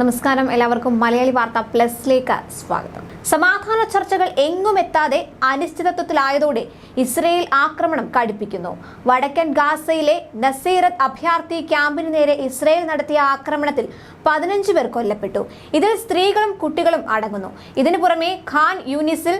നമസ്കാരം. എല്ലാവർക്കും മലയാളി വാർത്ത പ്ലസിലേക്ക് സ്വാഗതം. സമാധാന ചർച്ചകൾ എങ്ങും എത്താതെ അനിശ്ചിതത്വത്തിലായതോടെ ഇസ്രയേൽ ആക്രമണം കടുപ്പിക്കുന്നു. വടക്കൻ ഗാസയിലെ നസീറത്ത് അഭയാർത്ഥി ക്യാമ്പിന് നേരെ ഇസ്രയേൽ നടത്തിയ ആക്രമണത്തിൽ പതിനഞ്ച് പേർ കൊല്ലപ്പെട്ടു. ഇതിൽ സ്ത്രീകളും കുട്ടികളും അടങ്ങുന്നു. ഇതിനു പുറമെ ഖാൻ യൂനിസിൽ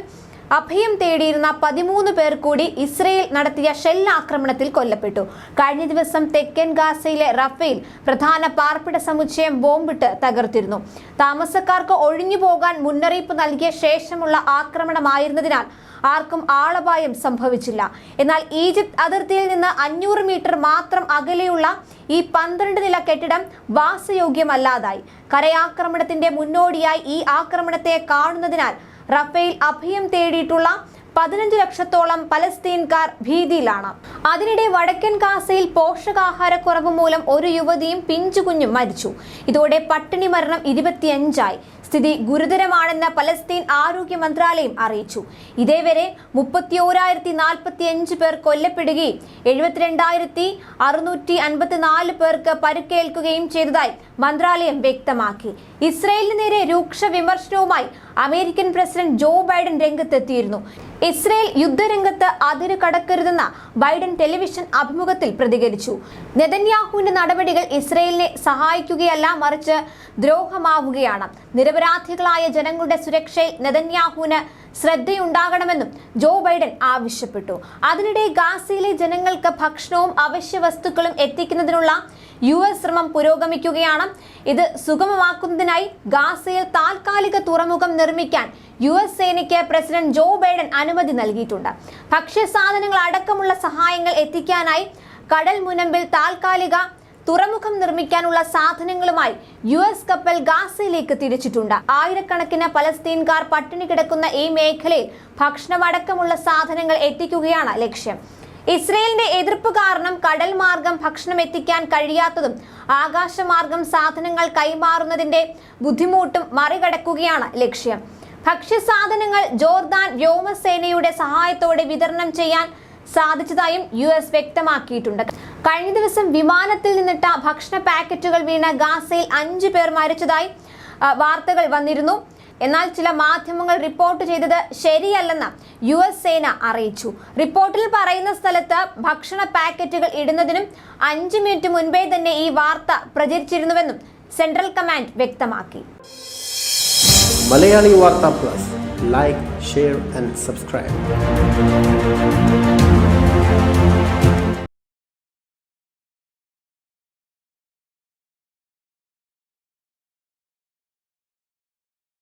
അഭയം തേടിയിരുന്ന പതിമൂന്ന് പേർ കൂടി ഇസ്രയേൽ നടത്തിയ ഷെല്ലാക്രമണത്തിൽ കൊല്ലപ്പെട്ടു. കഴിഞ്ഞ ദിവസം തെക്കൻ ഗാസയിലെ റഫേൽ പ്രധാന പാർപ്പിട സമുച്ചയം ബോംബിട്ട് തകർത്തിരുന്നു. താമസക്കാർക്ക് ഒഴിഞ്ഞു പോകാൻ മുന്നറിയിപ്പ് നൽകിയ ശേഷമുള്ള ആക്രമണമായിരുന്നതിനാൽ ആർക്കും ആളപായം സംഭവിച്ചില്ല. എന്നാൽ ഈജിപ്ത് അതിർത്തിയിൽ നിന്ന് അഞ്ഞൂറ് മീറ്റർ മാത്രം അകലെയുള്ള ഈ പന്ത്രണ്ട് നില കെട്ടിടം വാസയോഗ്യമല്ലാതായി. കരയാക്രമണത്തിന്റെ മുന്നോടിയായി ഈ ആക്രമണത്തെ കാണുന്നതിനാൽ റഫേൽ അഭയം തേടിയിട്ടുള്ള പതിനഞ്ച് ലക്ഷത്തോളം പലസ്തീൻകാർ ഭീതിയിലാണ്. അതിനിടെ വടക്കൻ ഗാസയിൽ പോഷകാഹാരക്കുറവ് മൂലം ഒരു യുവതിയും പിഞ്ചുകുഞ്ഞും മരിച്ചു. ഇതോടെ പട്ടിണി മരണം ഇരുപത്തിയഞ്ചായി. സ്ഥിതി ഗുരുതരമാണെന്ന് പലസ്തീൻ ആരോഗ്യ മന്ത്രാലയം അറിയിച്ചു. ഇതേവരെ മുപ്പത്തി ഓരായിരത്തി നാൽപ്പത്തി അഞ്ച് പേർ കൊല്ലപ്പെടുകയും എഴുപത്തിരണ്ടായിരത്തി അറുന്നൂറ്റി അൻപത്തിനാല് പേർക്ക് പരുക്കേൽക്കുകയും ചെയ്തതായി മന്ത്രാലയം വ്യക്തമാക്കി. ഇസ്രയേലിന് നേരെ രൂക്ഷ വിമർശനവുമായി അമേരിക്കൻ പ്രസിഡന്റ് ജോ ബൈഡൻ രംഗത്തെത്തിയിരുന്നു. ഇസ്രയേൽ യുദ്ധരംഗത്ത് അതിര് കടക്കരുതെന്ന ബൈഡൻ ടെലിവിഷൻ അഭിമുഖത്തിൽ പ്രതികരിച്ചു. നെതന്യാഹുവിന്റെ നടപടികൾ ഇസ്രയേലിനെ സഹായിക്കുകയല്ല മറിച്ച് ദ്രോഹമാവുകയാണ്. നിരപരാധികളായ ജനങ്ങളുടെ സുരക്ഷയിൽ നെതന്യാഹുവിന് ശ്രദ്ധയുണ്ടാകണമെന്നും ജോ ബൈഡൻ ആവശ്യപ്പെട്ടു. അതിനിടെ ഗാസയിലെ ജനങ്ങൾക്ക് ഭക്ഷണവും അവശ്യ വസ്തുക്കളും എത്തിക്കുന്നതിനുള്ള യു എസ് ശ്രമം പുരോഗമിക്കുകയാണ്. ഇത് സുഗമമാക്കുന്നതിനായി ഗാസയിൽ താൽക്കാലിക തുറമുഖം നിർമ്മിക്കാൻ യു എസ് സേനയ്ക്ക് പ്രസിഡന്റ് ജോ ബൈഡൻ അനുമതി നൽകിയിട്ടുണ്ട്. ഭക്ഷ്യസാധനങ്ങൾ അടക്കമുള്ള സഹായങ്ങൾ എത്തിക്കാനായി കടൽ മുനമ്പിൽ താൽക്കാലിക തുറമുഖം നിർമ്മിക്കാനുള്ള സാധനങ്ങളുമായി യു എസ് കപ്പൽ ഗാസയിലേക്ക് തിരിച്ചിട്ടുണ്ട്. ആയിരക്കണക്കിന് പലസ്തീൻകാർ പട്ടിണി കിടക്കുന്ന ഈ മേഖലയിൽ ഭക്ഷണമടക്കമുള്ള സാധനങ്ങൾ എത്തിക്കുകയാണ് ലക്ഷ്യം. ഇസ്രയേലിന്റെ എതിർപ്പ് കാരണം കടൽ മാർഗം ഭക്ഷണം എത്തിക്കാൻ കഴിയാത്തതും ആകാശമാർഗം സാധനങ്ങൾ കൈമാറുന്നതിന്റെ ബുദ്ധിമുട്ടും മറികടക്കുകയാണ് ലക്ഷ്യം. ഭക്ഷ്യസാധനങ്ങൾ ജോർദാൻ വ്യോമസേനയുടെ സഹായത്തോടെ വിതരണം ചെയ്യാൻ സാധിച്ചതായും യു വ്യക്തമാക്കിയിട്ടുണ്ട്. കഴിഞ്ഞ ദിവസം വിമാനത്തിൽ നിന്നിട്ട ഭക്ഷണ പാക്കറ്റുകൾ വീണ ഗാസയിൽ അഞ്ചു പേർ മരിച്ചതായി വാർത്തകൾ വന്നിരുന്നു. എന്നാൽ ചില മാധ്യമങ്ങൾ റിപ്പോർട്ട് ചെയ്തത് ശരിയല്ലെന്ന് യു എസ് സേന അറിയിച്ചു. റിപ്പോർട്ടിൽ പറയുന്ന സ്ഥലത്ത് ഭക്ഷണ പാക്കറ്റുകൾ ഇടുന്നതിനും അഞ്ചു മിനിറ്റ് മുൻപേ തന്നെ ഈ വാർത്ത പ്രചരിച്ചിരുന്നുവെന്നും സെൻട്രൽ കമാൻഡ് വ്യക്തമാക്കി. Malayali Vartha plus. Like share and subscribe.